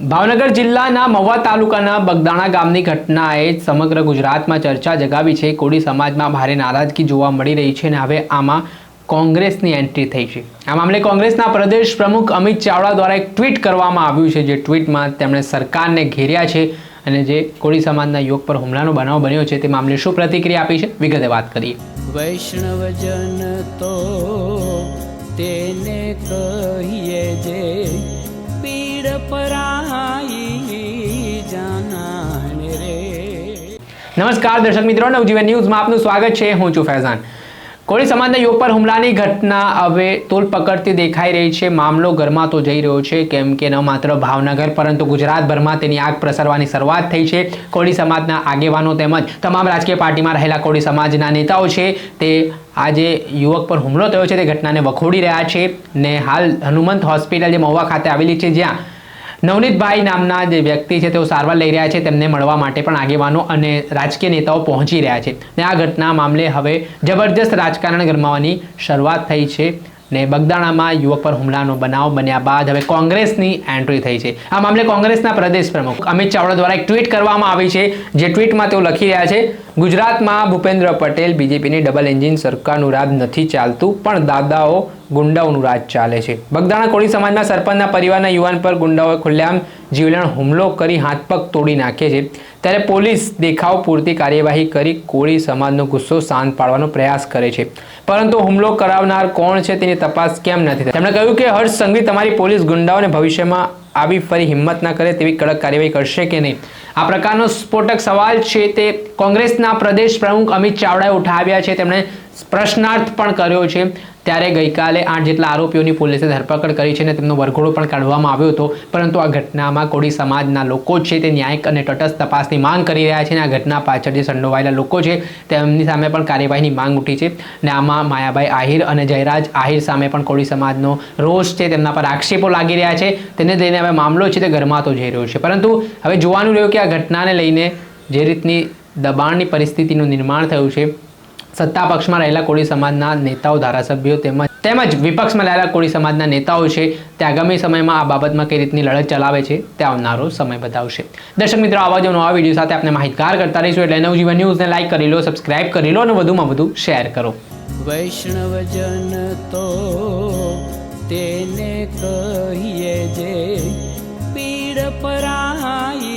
ભાવનગર જિલ્લાના મહુવા તાલુકાના બગદાણા ગામની ઘટનાએ સમગ્ર ગુજરાતમાં ચર્ચા જગાવી છે. કોળી સમાજમાં ભારે નારાજગી જોવા મળી રહી છે અને હવે આમાં કોંગ્રેસની એન્ટ્રી થઈ છે. આ મામલે કોંગ્રેસના પ્રદેશ પ્રમુખ અમિત ચાવડા દ્વારા એક ટ્વીટ કરવામાં આવ્યું છે, જે ટ્વીટમાં તેમણે સરકારને ઘેર્યા છે અને જે કોળી સમાજના યોગ પર હુમલાનો બનાવ બન્યો છે તે મામલે શું પ્રતિક્રિયા આપી છે? વિગતે વાત કરીએ. વૈષ્ણવજન તો તેને કહીએ જે પીડ પરાઈ નમસ્કાર દર્શક મિત્રો, નવજીવન ન્યૂઝમાં આપનું સ્વાગત છે. હું છું ફૈઝાન. કોળી સમાજના યુવક પર હુમલાની ઘટના હવે તોલ પકડતી દેખાઈ રહી છે. મામલો ગરમાતો જઈ રહ્યો છે, કેમ કે ન માત્ર ભાવનગર, પરંતુ ગુજરાતભરમાં તેની આગ પ્રસરવાની શરૂઆત થઈ છે. કોળી સમાજના આગેવાનો તેમજ તમામ રાજકીય પાર્ટીમાં રહેલા કોળી સમાજના નેતાઓ છે, તે આજે યુવક પર હુમલો થયો છે. તે ઘટનાને વખોડી રહ્યા છે ને હાલ હનુમંત હોસ્પિટલ જે મહુવા ખાતે આવેલી છે, જ્યાં નવનીતભાઈ નામના જે વ્યક્તિ છે, તેઓ સારવાર લઈ રહ્યા છે, તેમને મળવા માટે પણ આગેવાનો અને રાજકીય નેતાઓ પહોંચી રહ્યા છે. ને આ ઘટના મામલે હવે જબરજસ્ત રાજકારણ ગરમાવાની શરૂઆત થઈ છે ને બગદાણામાં યુવક પર હુમલાનો બનાવ બન્યા બાદ હવે કોંગ્રેસની એન્ટ્રી થઈ છે. આ મામલે કોંગ્રેસના પ્રદેશ પ્રમુખ અમિત ચાવડા દ્વારા એક ટ્વીટ કરવામાં આવી છે, જે ટ્વીટમાં તેઓ લખી રહ્યા છે, ગુજરાતમાં ભૂપેન્દ્ર પટેલ બીજેપીની ડબલ એન્જિન સરકારનું રાજ નથી ચાલતું, પણ દાદાઓ ગુંડાઓનું રાજ ચાલે છે. બગદાણા કોળી સમાજના સરપંચના પરિવારના યુવાન પર ગુંડાઓએ ખુલ્લેઆમ જીવલેણ હુમલો કરી હાથ પગ તોડી નાખે છે. ત્યારે પોલીસ દેખાવ પૂરતી કાર્યવાહી કરી કોળી સમાજનો ગુસ્સો શાંત પાડવાનો પ્રયાસ કરે છે. પરંતુ હુમલો કરાવનાર કોણ છે તેની તપાસ કેમ નથી થઈ? તેમણે કહ્યું કે હર્ષ સંઘવી તમારી પોલીસ ગુંડાઓને ભવિષ્યમાં આવી ફરી હિંમત ના કરે તેવી કડક કાર્યવાહી કરશે કે નહીં? આ પ્રકારનો સ્ફોટક સવાલ છે તે કોંગ્રેસના પ્રદેશ પ્રમુખ અમિત ચાવડાએ ઉઠાવ્યા છે. તેમણે પ્રશ્નાર્થ પણ કર્યો છે. ત્યારે ગઈકાલે આઠ જેટલા આરોપીઓની પોલીસે ધરપકડ કરી છે અને તેમનો વરઘોડો પણ કાઢવામાં આવ્યો હતો. પરંતુ આ ઘટનામાં કોળી સમાજના લોકો છે તે ન્યાયિક અને તટસ્થ તપાસની માંગ કરી રહ્યા છે અને આ ઘટના પાછળ જે સંડોવાયેલા લોકો છે તેમની સામે પણ કાર્યવાહીની માંગ ઉઠી છે. અને આમાં માયાભાઈ આહિર અને જયરાજ આહિર સામે પણ કોળી સમાજનો રોષ છે. તેમના પર આક્ષેપો લાગી રહ્યા છે. તેને લઈને હવે મામલો છે તે ગરમાતો જઈ રહ્યો છે. પરંતુ હવે જોવાનું રહ્યું કે આ ઘટનાને લઈને જે રીતની દબાણની પરિસ્થિતિનું નિર્માણ થયું છે, સત્તા પક્ષમાં રહેલા કોળી સમાજના નેતાઓ, ધારાસભ્યો તેમજ તેમજ વિપક્ષમાં રહેલા કોળી સમાજના નેતાઓ છે તે આગામી સમયમાં આ બાબતમાં કઈ રીતની લડત ચલાવે છે તે આવનારો સમય બતાવશે. દર્શક મિત્રો, આવા જ નવા વીડિયો સાથે આપણે માહિતગાર કરતા રહીશું એટલે નવજીવન ન્યૂઝને લાઇક કરી લો, સબસ્ક્રાઇબ કરી લો અને વધુમાં વધુ શેર કરો. વૈષ્ણવજન તો તેને કહીએ જે परा